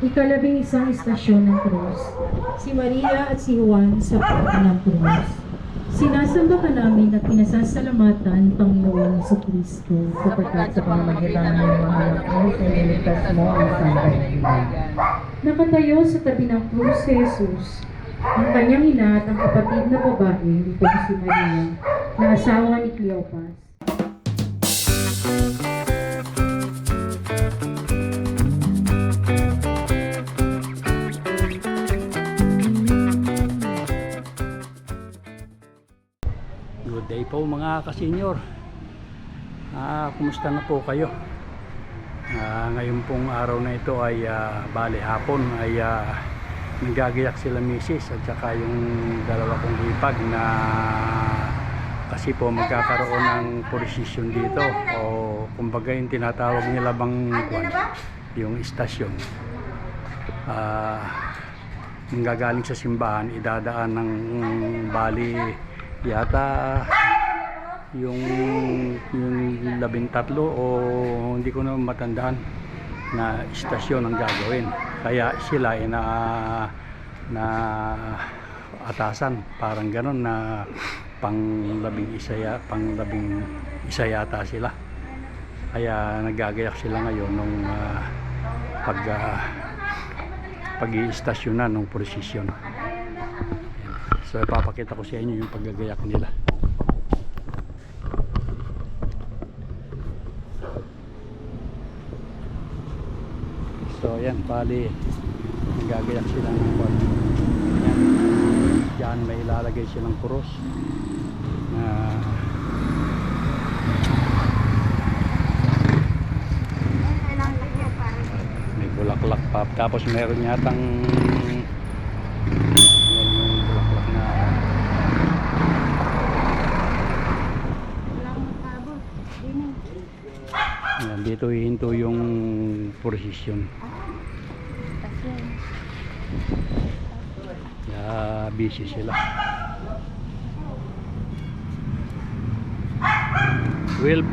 Ikalabing isang istasyon ng krus. Si Maria at si Juan sa pagod ng krus. Sinasamba ka namin at pinasasalamatan, Panginoon Yesu Kristo, sapagkat sa pamamagitan ng mga anak mo, iniligtas mo ang isang daigdig. Nakatayo sa tabi ng krus si Jesus, ang kanyang ina at ang kapatid na babae, itong si Maria, na asawa ni Cleopas. Po mga kasenyor. Ah, kumusta na po kayo? Ah, ngayon pong araw na ito ay ah, bali hapon ay ah, nanggagayak sila misis at saka yung dalawa kong hipag na kasi po magkakaroon ng posisyon dito o kumbaga yung tinatawag nila bang yung istasyon. Ah, manggagaling sa simbahan idadaan ng bali yata yung yung labintatlo o hindi ko na matandaan na istasyon ang gagawin. Kaya sila ay na na atasan. Parang ganon na pang labing isa pang labing isa yata sila. Kaya nagagayak sila ngayon nung ah, pag ah, pag-iistasyonan ng prosesyon. So ipapakita ko sa inyo yung paggagayak nila. So yan, bali gagayak sila ng kwan. Yan. Diyan may ilalagay silang cross na may bulaklak pa. Tapos meron yatang yan yung bulaklak na Yan, dito hihinto yung posisyon. Kaya busy sila. Will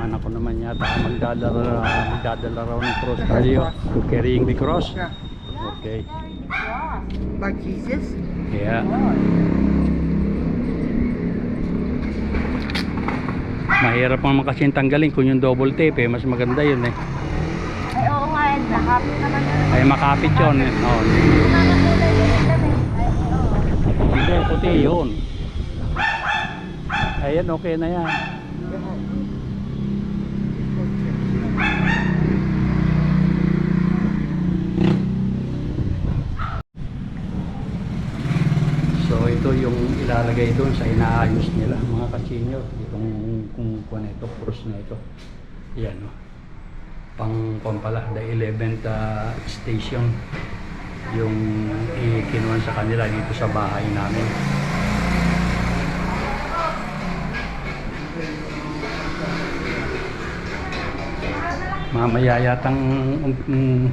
anak ko naman yata magdadala, magdadala raw ng cross. Are you carrying the cross? Okay. Like Jesus? Yeah. Mahirap naman kasi yung tanggalin kung yung double tape eh. Mas maganda yun eh. Ay, oo nga, eh, nakapit naman yun. Ay makapit yun. eh. Yun oo. Hindi, puti yun. Ayan, okay na yan. So ito yung ilalagay doon sa inaayos nila mga ka-senior. Itong kung kung ito, cross na ito. Yan no. Pang kung pala, the 11th uh, station yung ikinuhan sa kanila dito sa bahay namin. Mamaya yatang um, um,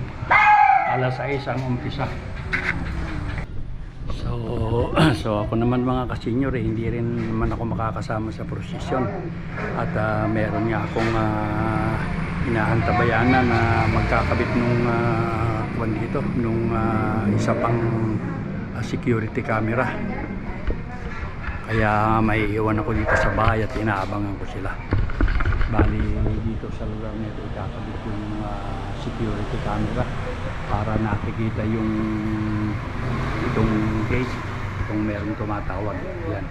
alas 6 ang umpisa. So, ako naman mga kasenyor eh, hindi rin naman ako makakasama sa prosesyon. At ah, meron nga akong uh, inaantabayanan na magkakabit nung uh, dito, nung ah, isa pang ah, security camera. Kaya may iwan ako dito sa bahay at inaabangan ko sila. Bali dito sa lugar nito ikakabit yung ah, security camera para nakikita yung itong gate kung merong tumatawag. Yan.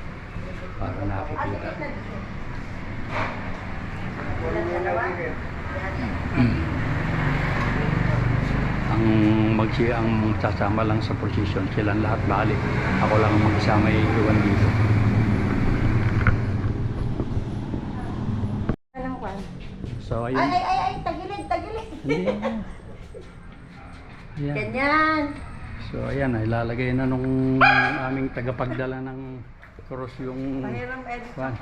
Para nakikita. Ang magsi ang sasama lang sa position silang lahat balik. Ako lang ang mag-isama iiwan dito. Ko. so Ay, ayun. Ay, ay, ay, tagilid, tagilid. hindi yan Ganyan. So ayan, ilalagay na nung aming tagapagdala ng cross yung Mahirang edit Kwan.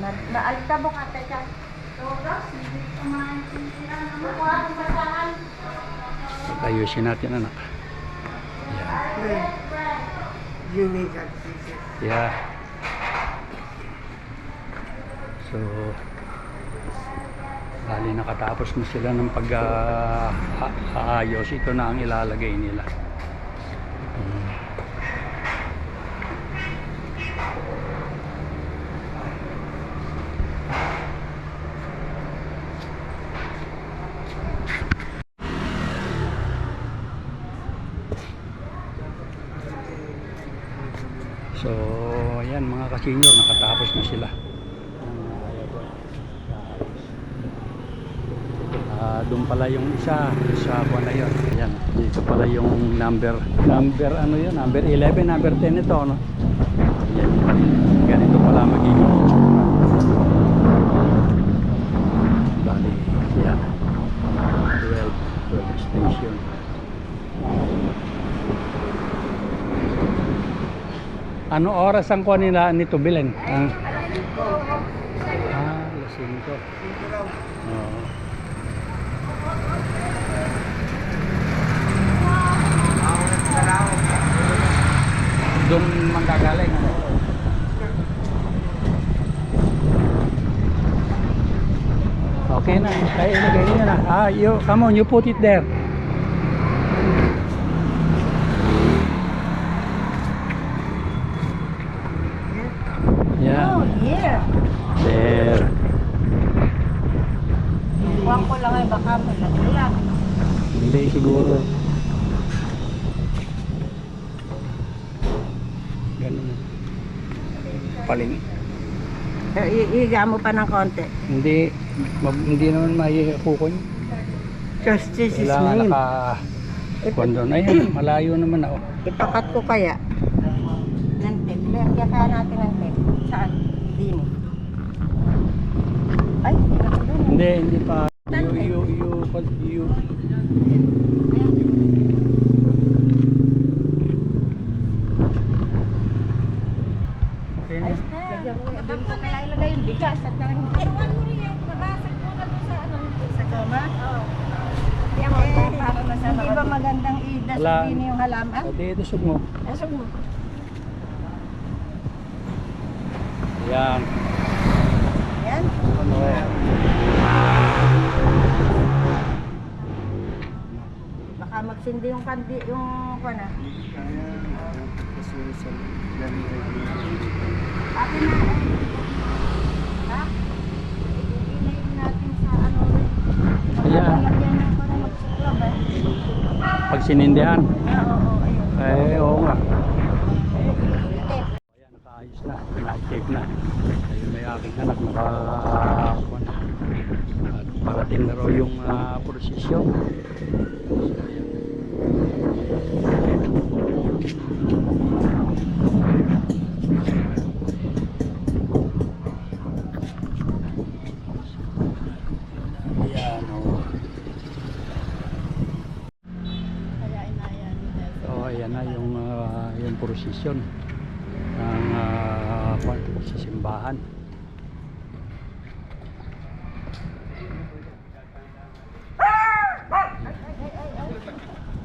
Na, naalta mo ka, teka. Ang ayusin natin anak. Unique at Jesus. Yeah. So, bali nakatapos na sila ng pag-aayos. Ito na ang ilalagay nila. So, ayan mga ka-senior, nakatapos na sila. Ah, doon pala yung isa sa buwan na yun. Ayan, dito pala yung number, number ano yun, number 11, number 10 ito, no? Ayan, ganito pala magiging. Bali, yan. 12, 12 station. Ano oras ang kuha nila nito bilhin? Ah, ah alas 5. Oo. Doon manggagaling ano? Okay na, kaya ilagay niyo na. Ah, you, come on, you put it there. Yeah. Yeah. There. Huwag ko lang ay baka malagyan. Hindi siguro. Ganun. Paling. Iiga mo pa ng konti. Hindi, mag- hindi naman mahihakukoy. Justice is Kailangan made. naka... Kondo na yan, malayo naman ako. Ipakat ko kaya. Ng tape. Kaya natin ng tape. Saan? Ay, hindi ko dun. Hindi, hindi pa. You, you, you, you. Okay na. Lagyan ko. Doon ko kaya ilagay yung bigas at nang Turuan mo rin yung nabasag mo na doon sa ano. sa kama. Oo. Eh, hindi ba Wala. i-dustbin yung halaman? Pati ito mo. Asok mo. Yan. Yan. Ano eh. Baka magsindi yung kandi, yung kana. Akin na. Ha? Ilayin natin sa ano. Ayan. Lagyan ng para magsuklab eh. Pag sinindihan. Eh, oo nga. Ayan, nakaayos na. Naka-tape na. Ayun, may aking anak naka... At parating na raw yung uh, prosesyon. Ayan, oh. Kaya inayan nila. So, ayan na yung, ah, yung prosesyon ng uh, sa simbahan.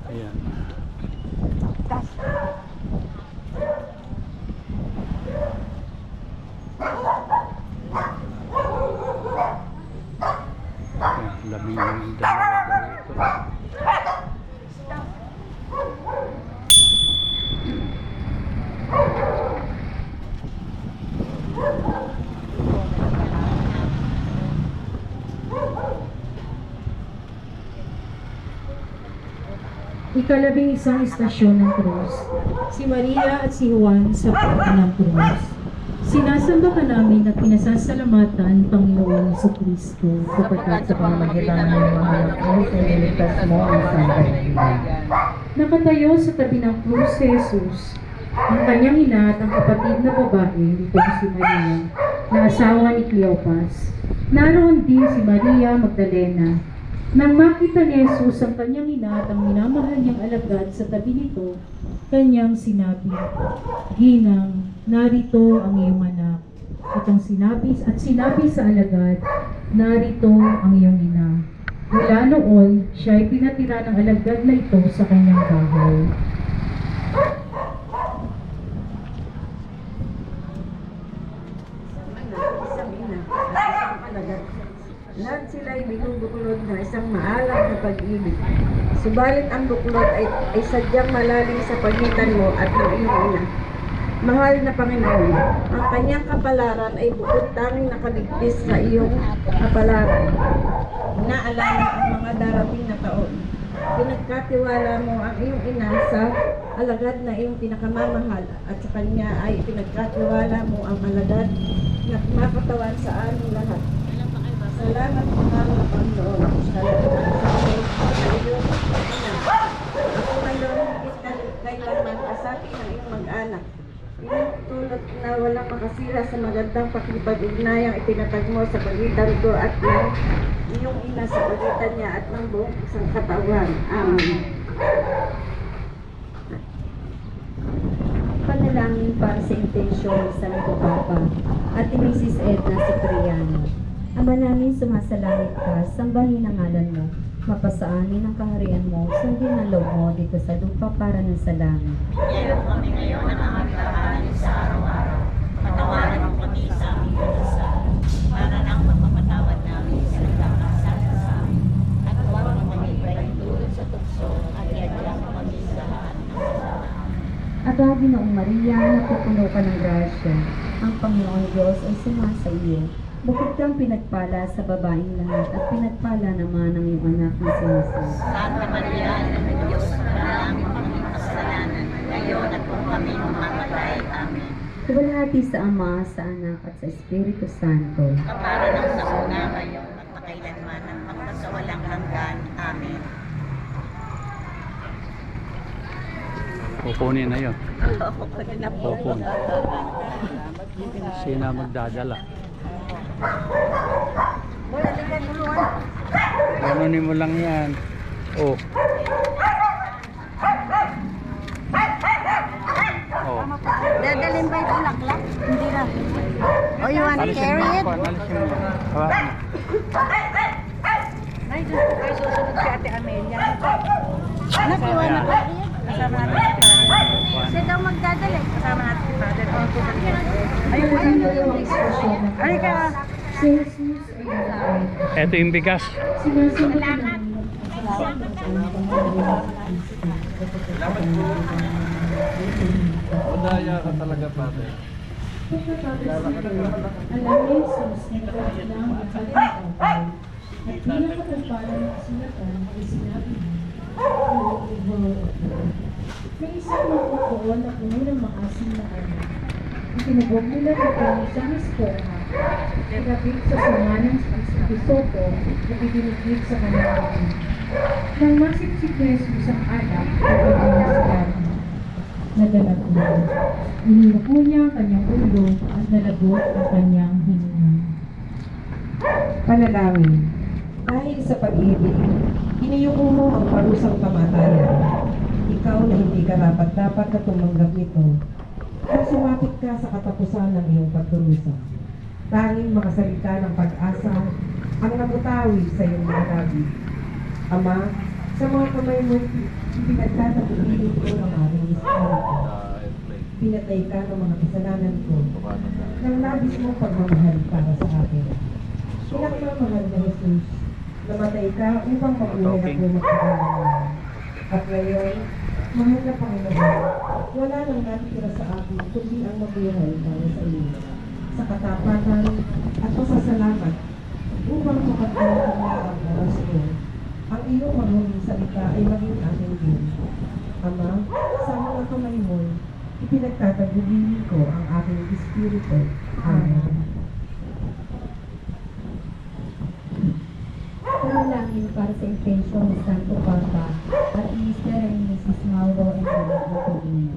Ayan. Tas. Ayan, labing dalawa daw ito. Ikalabing isang istasyon ng krus. Si Maria at si Juan sa pagod ng krus. Sinasamba ka namin at pinasasalamatan, Panginoon Yeso Kristo, Sapagkat sa pamamagitan ng iyong mga anak mo, siniligtas mo ang sangkaibigan. Nakatayo sa tabi ng krus si Jesus, ang kanyang ina at ang kapatid na babae, itong si Maria, na asawa ni Cleopas. Naroon din si Maria Magdalena. Nang makita ni Jesus ang kanyang ina at ang minamahal niyang alagad sa tabi nito, kanyang sinabi, Ginang, narito ang iyong anak. Itong sinabi at sinabi sa alagad, narito ang iyong ina. Mula noon, siya ay pinatira ng alagad na ito sa kanyang bahay. Lahat sila ay binubuklod maalam na pag-ibig. Subalit ang buklod ay, ay sadyang malalim sa pagitan mo at ng iyong ina. Mahal na Panginoon, ang kanyang kapalaran ay bukod tanging nakaligtis sa iyong kapalaran. Inaalala ang mga darating na taon. Pinagkatiwala mo ang iyong ina sa alagad na iyong pinakamamahal at sa kanya ay pinagkatiwala mo ang alagad na kumakatawan sa aming lahat. Salamat Panginoon. Iyo sa iyong ina. Ako ngayon kailanman kasapi ng iyong mag-anak. Tinutulot na walang makasira sa magandang pakipag-ugnayang itinatag mo sa pagitan ko at ng iyong ina sa pagitan niya at ng buong isang katawan. Amen. Panalangin para sa intensyon ni Santo Papa at ni Mrs. Edna Cipriano. Ama namin sumasalangit ka, sambahin ang ngalan mo, mapasaanin ang kaharian mo, sundin ang loob mo dito sa lupa para ng sa langit. Meron kami ngayon ang aming kakanin sa araw-araw. Patawaran mo kami sa aming kasal. Para nang mapapatawad namin sa nagkakasala sa amin. At huwag mo kami tulad sa tukso at yadya mo kami sa lahat ng kasalanan. Aba, Ginoong Maria, napupuno ka ng grasya. Ang Panginoon Diyos ay sumasa iyo. Bukod kang pinagpala sa babaeng lahat at pinagpala naman ang iyong anak na si Jesus. Santa Maria, Ina ng Diyos, manalangin mo kami kasalanan. Ngayon at kung kami mamamatay. Amen. Tuwalhati sa Ama, sa Anak at sa Espiritu Santo. Kapara ng sa una ngayon at makailanman at magpasawalang hanggan. Amen. Kukunin na yun. Kukunin na Kukunin. Sino magdadala? Ganunin mo lang yan. Oh. Oh. Dadalhin ba yung bulaklak? Hindi na. Oh, you wanna Alisin carry it? alisin mo. Hawakan mo. Ay, ay susunod si Ate Amelia. Anak, you wanna Ayan. carry it? Kasama natin si Father. Siya daw magdadala. Kasama natin si Father. Ayun, ayun, ayun. Ay, ka. Si Jesus ay namatay. Ito yung bigas. Sinasamba namin ang Madaya ka talaga, pate. Pagkatapos nito, alam ni Jesus na nagkailang ang kanyang tatay at bilang katamparan ng kasulatan ay sinabi niya, "Oh, Lord, May isang makukuo na puno ng maasim na anak. Itinubog nila ng isang esponha, ikabit sa sanga ng isopo at itinigit sa bibig. Nang masipsip ni Jesus ang anak, nagpagod na si Daddy. Naganap na. Iniloko niya ang kanyang ulo at nalabot ang kanyang hininga. Panalangin. Dahil sa pag-ibig, iniyuko mo ang parusang kamatayan. Ikaw na hindi karapat dapat na tumanggap nito. At sumapit ka sa katapusan ng iyong pagdurusa. Tanging makasalita ng pag-asa ang namutawi sa iyong mga labi. Ama, sa mga kamay mo, pinagtatapunin ko ng aking espiritu. Pinatay ka ng mga kasalanan ko. Nang labis mong pagmamahal para sa akin. Pinagmamahal na Jesus, namatay ka upang mabuhay ako magkakaroon. At ngayon, mahal na Panginoon, wala nang natitira sa akin kundi ang mabuhay para sa iyo. Sa katapatan at pasasalamat upang makatulong na ang oras ko. Ang iyong mahuling salita ay maging aking din. Ama, sa mga kamay mo, ipinagtatagubilin ko ang aking espiritu. Amen. Panalangin para sa intensyon ni Santo Papa at Mr. and Mrs. Mauro and Lola Antonio.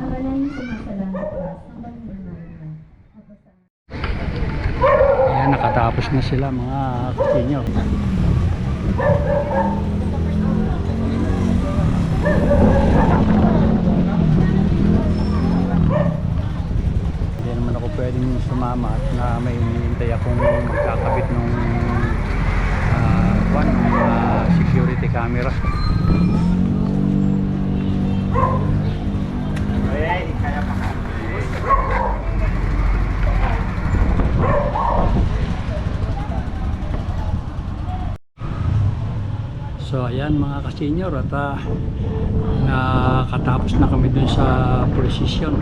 Ama namin sumasalangit ka, sambahin ang ngalan mo. Mapasaanin Ayan, nakatapos na sila mga kasinyo. Hindi naman ako pwedeng sumama at na may hinihintay akong magkakabit ng uh, one, uh, security camera. Ayan mga ka-senior at ah, nakatapos na kami dun sa precision.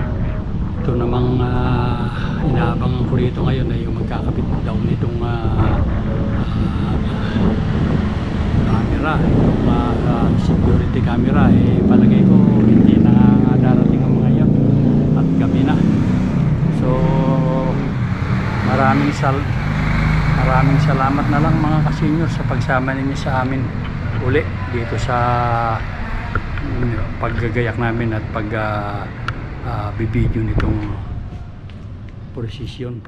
Ito namang uh, inaabangan ko rito ngayon ay yung magkakabit daw nitong ah, ah, camera, itong ah, security camera. Eh, palagay ko hindi na darating ang mga yan at gabi na. So maraming sal maraming salamat na lang mga ka-senior sa pagsama ninyo sa amin uli dito sa paggagayak namin at pag uh, bibidyo nitong precision